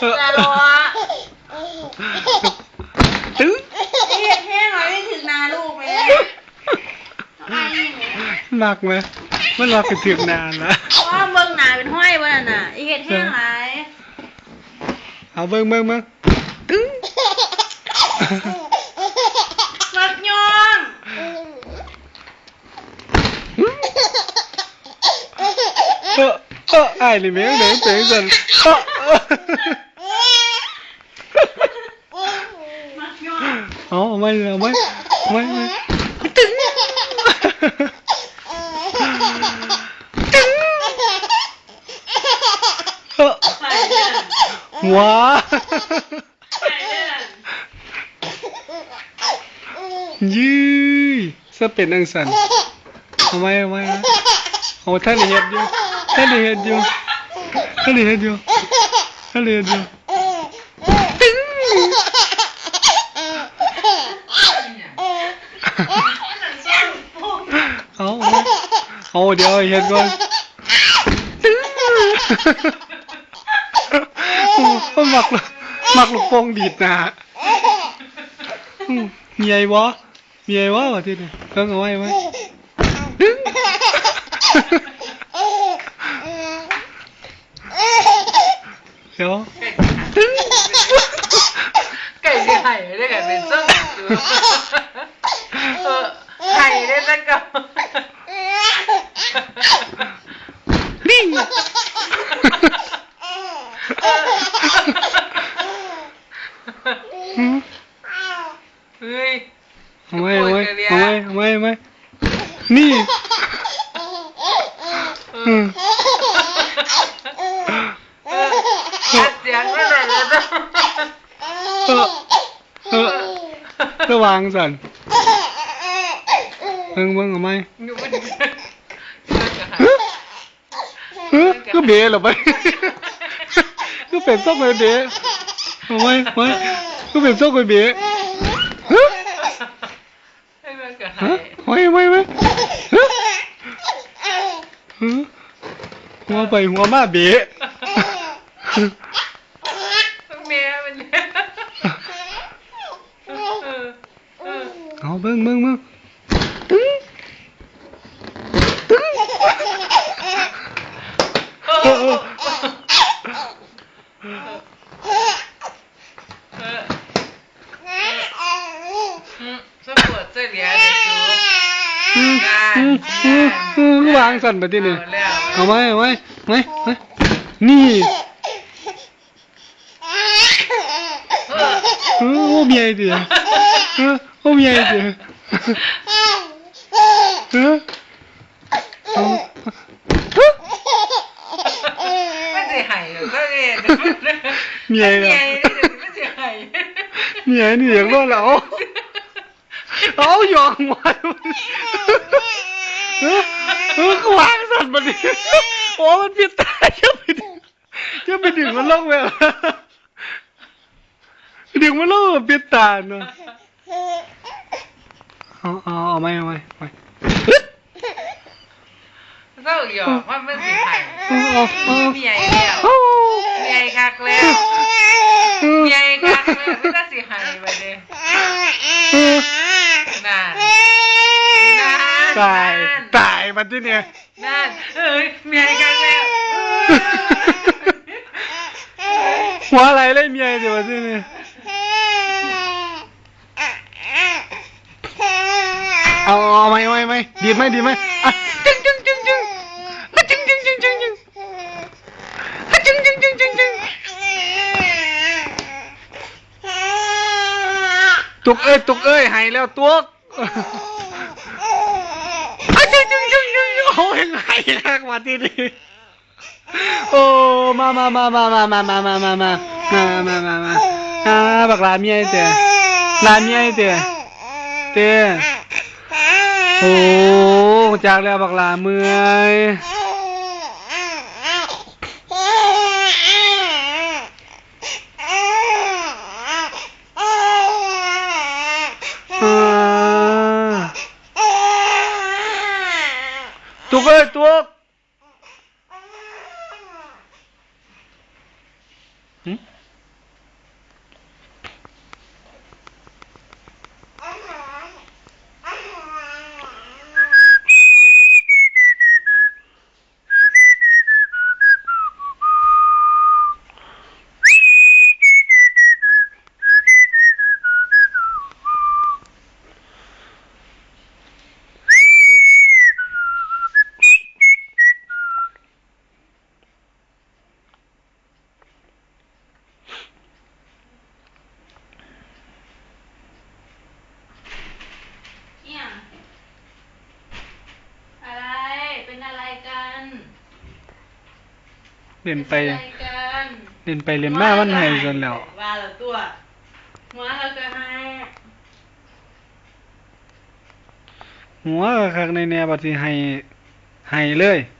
แต่รอตึ้งไอ้เห็ดแห้งหน่อยไม่ถึงนาลูกเลยไอ้นี่หนักไหมมันรักไปถึงนานละว่าเบิ่งหนาเป็นห้อยบ่นั่นน่ะไอ้เห็ดแห้งหลายเอาเบิ่งเบิ่งเบิ่งตึ้งมักยองเออเออไอ้นี่แม่งเด้งเตงสันเออเออ มักยอง เอาเอาไม่เอาไม่เอาไม่เอาไม่ตึ้งตึ้งเออใส่เด้อหัวใส่เด้อยืยซะเป็นอังสันเอาไว้เอาไว้เอาเอาท่านได้เฮ็ดอยู่ท่านได้เฮ็ดอยู่ท่านได้เฮ็ดอยู่ท่านได้เฮ็ดอยู่ตึ้ง เอาเอาเดี๋ยวเฮ็ดก่อนตึ้งโอ้หมักหมักลูกโป่งดีดหนะมีไอ้วะมีไอ้วะวะที่นี่เพิ่งเอาไว้ไว้ตึ้งเดี๋ยวตึ้งไก่สิไห่ได้ไก่เป็นส้มเออ ไห่ได้สักก่อนนิ่งหืมเฮ้ยเอาไว้เอาไว้เอาไว้เอาไว้เอาไว้นี่อืมอัดเสียงไม่ได้เลยจ้ะเออเออระวังสัน เบิ่งเบิ่งเอาไหมอยู่บนเออก็เบะเหรอไปก็เป็นซอกไปเบะเอาไว้เอาไว้ก็เป็นซอกไปเบะฮะให้มันกับฮะไห่ไว้ไว้ไว้ฮะฮะหัวไปหัวมาเบะเมียมันเนี่ยเออเออ เอาเบิ่งเบิ่งเบิ่ง สะดเสียเหลียเด็กจูวางสั่นไปทีนี่เอาไหมเอาไหมไหมไหมนี่โอ้เมียดิโอ้เมียดิ เรียนเมียเมีเดียยวไม่สิไห่เมียนี่อยากรอดแล้วเอาหยองไว้เออเออก็วางสั่นมาดิโอ้มันเปียตายจะไปดึงจะไปดึงมันลงไปดึงมันลงเปียตาเนาะเอาเอาเอาไม่เอาไม่ไม่ เศร้าหยอกว่ามันสิไห่เอาเอาเมียแล้วเอาเมียคักแล้วเมียคักแล้วไม่ได้สิไห่ไปเลยนานนานตายตายมันที่เนี่ยนานเอ้ยเมียคักแล้วหัวอะไรเลยเมียเดี๋ยวมันที่เนี่ยเอาเอาไม่ไม่ไม่ดีดไหมดีดไหมอะจึงจึงจึงจึงอะจึงจึงจึงจึงจึงอะจึงจึงจึงจึงจึง ตุกเอ้ยตุกเอ้ยหายแล้วตุกอะจึงจึงจึงจึงโอ้ยหายแล้วมาที่นี่โอ้มามามามามามามามามามามามามามาอ่าบักลาเมียเตะลาเมียเตะเตะโอ้จากแล้วบักลาเมื่อย 都个爱多。嗯？ เล่นไปม่ใช่กันเล่นไปเล่นมามันให้จนแล้วว่าแล้วตัวหัวเราก็ให้หัวคักในแนวบัดสิให้ให้เลยนี่